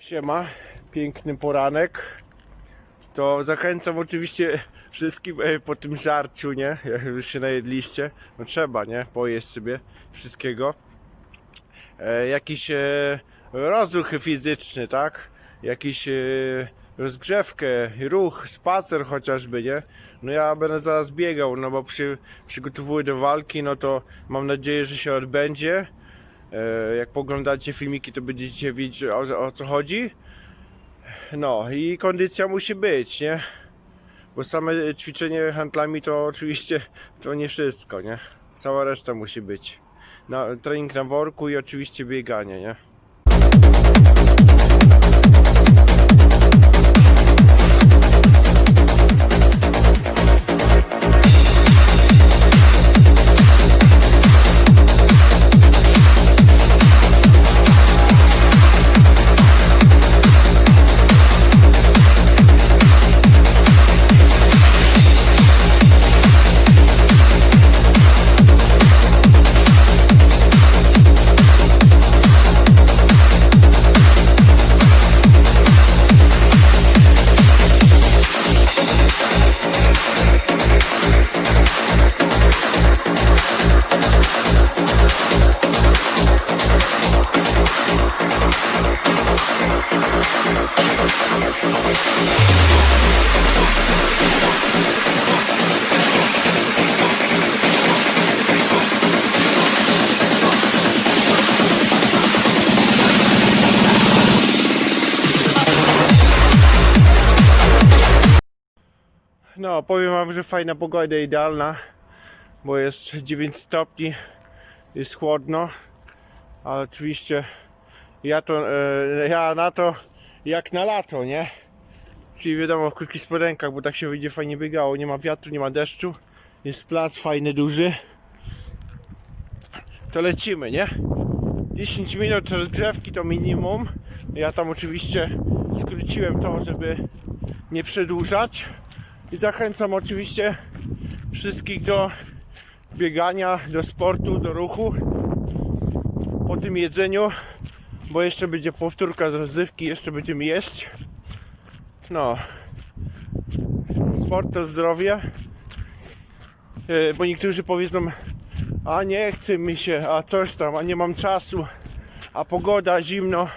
Siema, piękny poranek. To zachęcam oczywiście wszystkim e, po tym żarciu, nie? Jak już się najedliście, no trzeba, nie? Pojeść sobie wszystkiego. E, jakiś e, rozruch fizyczny, tak? Jakiś e, rozgrzewkę, ruch, spacer chociażby, nie? No ja będę zaraz biegał, no bo przy, przygotowuję do walki, no to mam nadzieję, że się odbędzie. E, jak poglądacie filmiki, to będziecie wiedzieć o, o co chodzi. No i kondycja musi być, nie? Bo same ćwiczenie handlami to oczywiście to nie wszystko, nie? Cała reszta musi być. Na, trening na worku i oczywiście bieganie, nie? No, powiem wam, że fajna pogoda, idealna, bo jest 9 stopni, jest chłodno, ale oczywiście ja to, e, ja na to jak na lato, nie? Czyli wiadomo, w krótkich spodenkach, bo tak się wyjdzie fajnie biegało, nie ma wiatru, nie ma deszczu, jest plac fajny, duży. To lecimy, nie? 10 minut rozgrzewki to minimum. Ja tam oczywiście skróciłem to, żeby nie przedłużać. I zachęcam oczywiście wszystkich do biegania, do sportu, do ruchu po tym jedzeniu, bo jeszcze będzie powtórka z rozrywki, jeszcze będziemy jeść. No, sport to zdrowie, E, bo niektórzy powiedzą, a nie chce mi się, a coś tam, a nie mam czasu, a pogoda, zimno.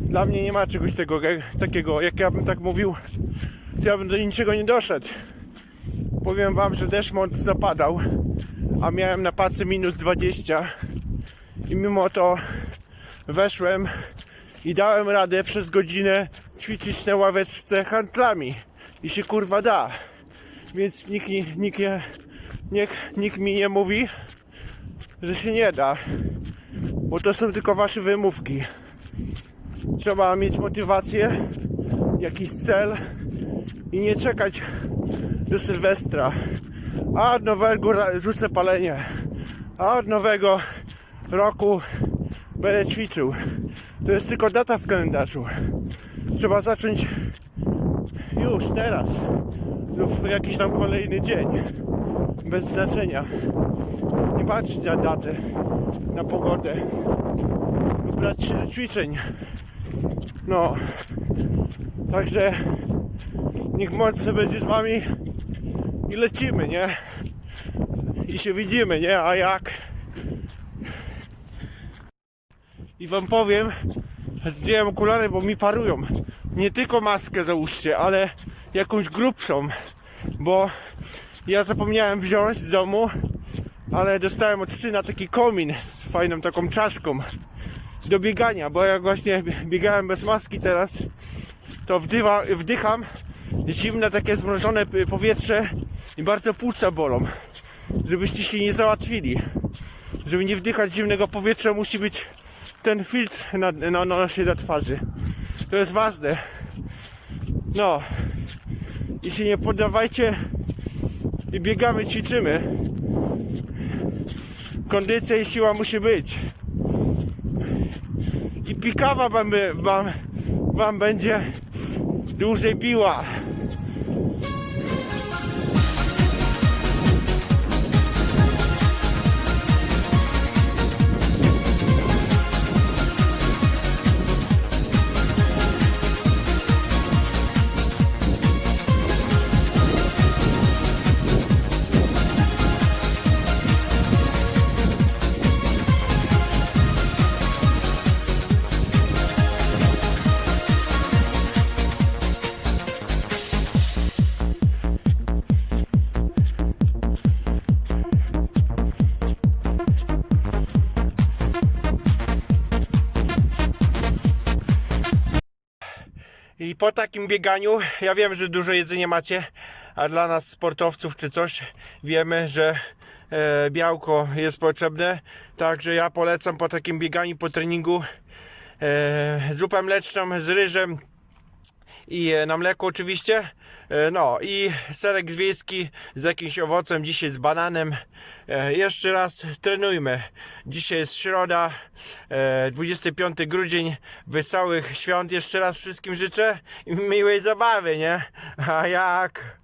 Dla mnie nie ma czegoś tego, takiego, jak ja bym tak mówił, ja bym do niczego nie doszedł. Powiem wam, że deszcz mocno padał, a miałem na pacy minus 20 i mimo to weszłem i dałem radę przez godzinę ćwiczyć na ławeczce handlami i się kurwa da. Więc nikt, nikt, nikt, nikt mi nie mówi, że się nie da, bo to są tylko wasze wymówki. Trzeba mieć motywację, jakiś cel i nie czekać do Sylwestra. A od nowego rzucę palenie. A od nowego roku będę ćwiczył. To jest tylko data w kalendarzu. Trzeba zacząć już teraz lub jakiś tam kolejny dzień. Bez znaczenia. Nie patrzeć na datę, na pogodę. Tylko brać się do ćwiczeń. No. Także niech moc będzie z wami i lecimy, nie? I się widzimy, nie? A jak? I wam powiem, zdjąłem okulary, bo mi parują. Nie tylko maskę załóżcie, ale jakąś grubszą, bo ja zapomniałem wziąć z domu, ale dostałem od syna taki komin z fajną taką czaszką do biegania, bo jak właśnie biegałem bez maski teraz, to wdywa, wdycham zimne takie zmrożone powietrze i bardzo płuca bolą. Żebyście się nie załatwili. Żeby nie wdychać zimnego powietrza musi być ten filtr na, na, na na twarzy. To jest ważne. No. I się nie poddawajcie i biegamy, ćwiczymy. Kondycja i siła musi być. I pikawa wam, wam, wam będzie dłużej biła. I po takim bieganiu, ja wiem, że dużo jedzenia macie, a dla nas sportowców czy coś, wiemy, że e, białko jest potrzebne. Także ja polecam po takim bieganiu, po treningu e, zupę mleczną z ryżem i e, na mleku oczywiście. E, No i serek zwiejski z jakimś owocem, dzisiaj z bananem. E, Jeszcze raz trenujmy. Dzisiaj jest środa, e, 25 grudzień. Wesołych świąt jeszcze raz wszystkim życzę miłej zabawy, nie? A jak?